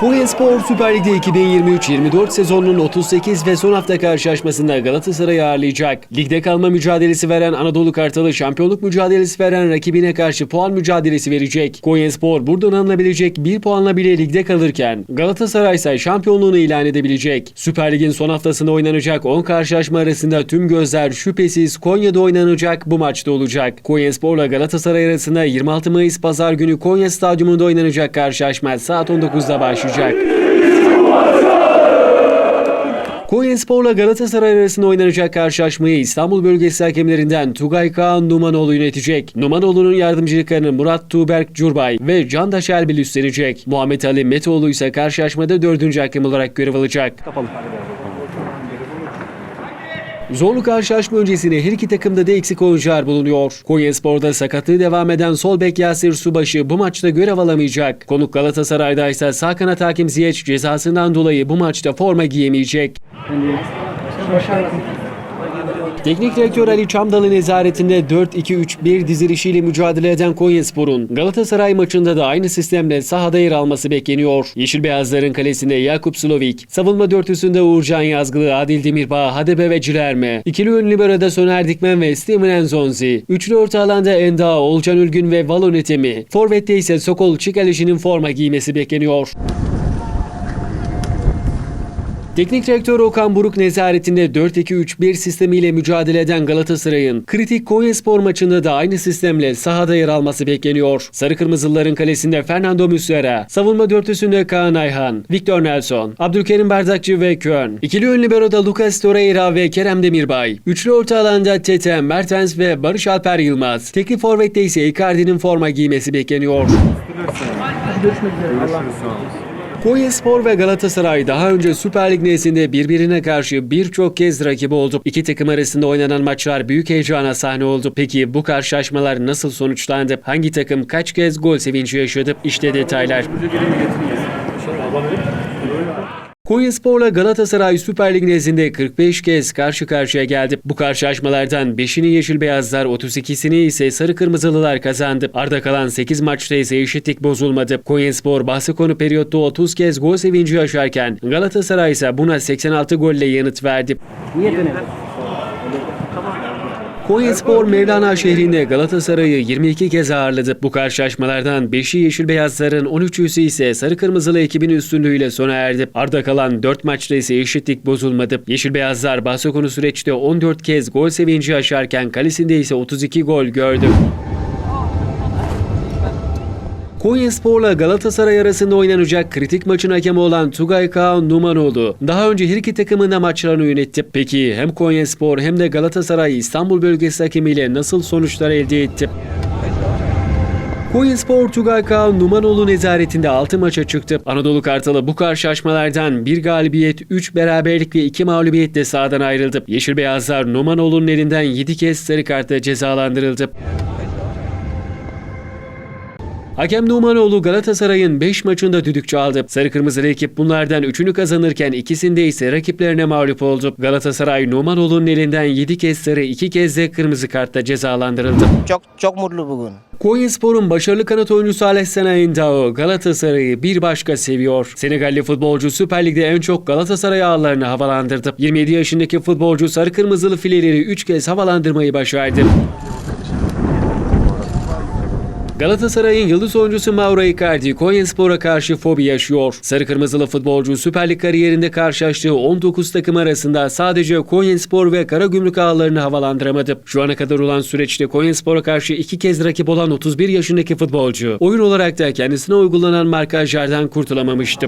Konyaspor Süper Lig'de 2023-24 sezonunun 38 ve son hafta karşılaşmasında Galatasaray'ı ağırlayacak. Ligde kalma mücadelesi veren Anadolu Kartalı şampiyonluk mücadelesi veren rakibine karşı puan mücadelesi verecek. Konyaspor buradan alınabilecek bir puanla bile ligde kalırken Galatasaray ise şampiyonluğunu ilan edebilecek. Süper Lig'in son haftasında oynanacak 10 karşılaşma arasında tüm gözler şüphesiz Konya'da oynanacak bu maçta olacak. Konyaspor'la Galatasaray arasında 26 Mayıs Pazar günü Konya Stadyumunda oynanacak karşılaşma saat 19'da başlayacak. Konyaspor'la Galatasaray arasında oynanacak karşılaşmayı İstanbul bölgesi hakemlerinden Tugay Kaan Numanoğlu yönetecek. Numanoğlu'nun yardımcılıklarını Murat Tuğberk Curbay ve Candaş Elbil üstlenecek. Muhammed Ali Metoğlu ise karşılaşmada dördüncü hakem olarak görev alacak. Zorlu karşılaşma öncesinde her iki takımda da eksik oyuncular bulunuyor. Konyaspor'da sakatlığı devam eden sol bek Yasir Subaşı bu maçta görev alamayacak. Konuk Galatasaray'da ise sağ kanat hakim Ziyech cezasından dolayı bu maçta forma giyemeyecek. Teknik direktör Ali Çamdalı nezaretinde 4-2-3-1 dizilişiyle mücadele eden Konyaspor'un Galatasaray maçında da aynı sistemle sahada yer alması bekleniyor. Yeşil Beyazların kalesinde Yakup Slovik, savunma dörtüsünde Uğurcan Yazgılı, Adil Demirbağ, Hadebe ve Cilerme, ikili ön libero'da Soner Dikmen ve Steven Enzonzi, üçlü orta alanda Enda, Olcan Ülgün ve Valon Etemi, Forvet'te ise Sokol Çikalişi'nin forma giymesi bekleniyor. Teknik direktör Okan Buruk nezaretinde 4-2-3-1 sistemiyle mücadele eden Galatasaray'ın kritik Konyaspor maçında da aynı sistemle sahada yer alması bekleniyor. Sarı Kırmızılıların kalesinde Fernando Muslera, savunma dörtlüsünde Kaan Ayhan, Victor Nelson, Abdülkerim Bardakçı ve Kön, ikili ön libero'da Lucas Torreira ve Kerem Demirbay, üçlü orta alanda Tete, Mertens ve Barış Alper Yılmaz, tekli forvette ise Icardi'nin forma giymesi bekleniyor. Konyaspor ve Galatasaray daha önce Süper Lig nezdinde birbirine karşı birçok kez rakibi oldu. İki takım arasında oynanan maçlar büyük heyecana sahne oldu. Peki bu karşılaşmalar nasıl sonuçlandı? Hangi takım kaç kez gol sevinci yaşadı? İşte detaylar. Konyaspor'la Galatasaray Süper Lig nezdinde 45 kez karşı karşıya geldi. Bu karşılaşmalardan 5'ini Yeşil Beyazlar, 32'sini ise Sarı Kırmızılılar kazandı. Arda kalan 8 maçta ise eşitlik bozulmadı. Konyaspor bahsi konu periyotta 30 kez gol sevinci yaşarken Galatasaray ise buna 86 golle yanıt verdi. Konyaspor Mevlana şehrinde Galatasaray'ı 22 kez ağırladı. Bu karşılaşmalardan 5'i Yeşil Beyazların 13'üsü ise Sarı Kırmızılı ekibin üstünlüğüyle sona erdi. Arda kalan 4 maçta ise eşitlik bozulmadı. Yeşil Beyazlar bahse konu süreçte 14 kez gol sevinci yaşarken kalesinde ise 32 gol gördü. Konyaspor'la Galatasaray arasında oynanacak kritik maçın hakemi olan Tugay Kaan Numanoğlu daha önce her iki takımın da maçlarını yönetti. Peki hem Konyaspor hem de Galatasaray İstanbul bölgesi hakemiyle nasıl sonuçlar elde etti? Konyaspor Tugay Kaan Numanoğlu nezaretinde 6 maça çıktı. Anadolu Kartalı bu karşılaşmalardan bir galibiyet, 3 beraberlik ve 2 mağlubiyetle sahadan ayrıldı. Yeşil Beyazlar Numanoğlu'nun elinden 7 kez sarı kartla cezalandırıldı. Hakem Numanoğlu Galatasaray'ın 5 maçında düdük çaldı. Sarı Kırmızılı ekip bunlardan 3'ünü kazanırken ikisinde ise rakiplerine mağlup oldu. Galatasaray Numanoğlu'nun elinden 7 kez sarı 2 kez de kırmızı kartla cezalandırıldı. Çok çok mutlu bugün. Konyaspor'un başarılı kanat oyuncusu Alessandro Endao Galatasaray'ı bir başka seviyor. Senegalli futbolcu Süper Lig'de en çok Galatasaray ağlarını havalandırdı. 27 yaşındaki futbolcu sarı kırmızılı fileleri 3 kez havalandırmayı başardı. Galatasaray'ın yıldız oyuncusu Mauro Icardi Konyaspor'a karşı fobi yaşıyor. Sarı kırmızılı futbolcu Süper Lig kariyerinde karşılaştığı 19 takım arasında sadece Konyaspor ve Karagümrük ağlarını havalandıramadı. Şu ana kadar olan süreçte Konyaspor'a karşı iki kez rakip olan 31 yaşındaki futbolcu oyun olarak da kendisine uygulanan markajlardan kurtulamamıştı.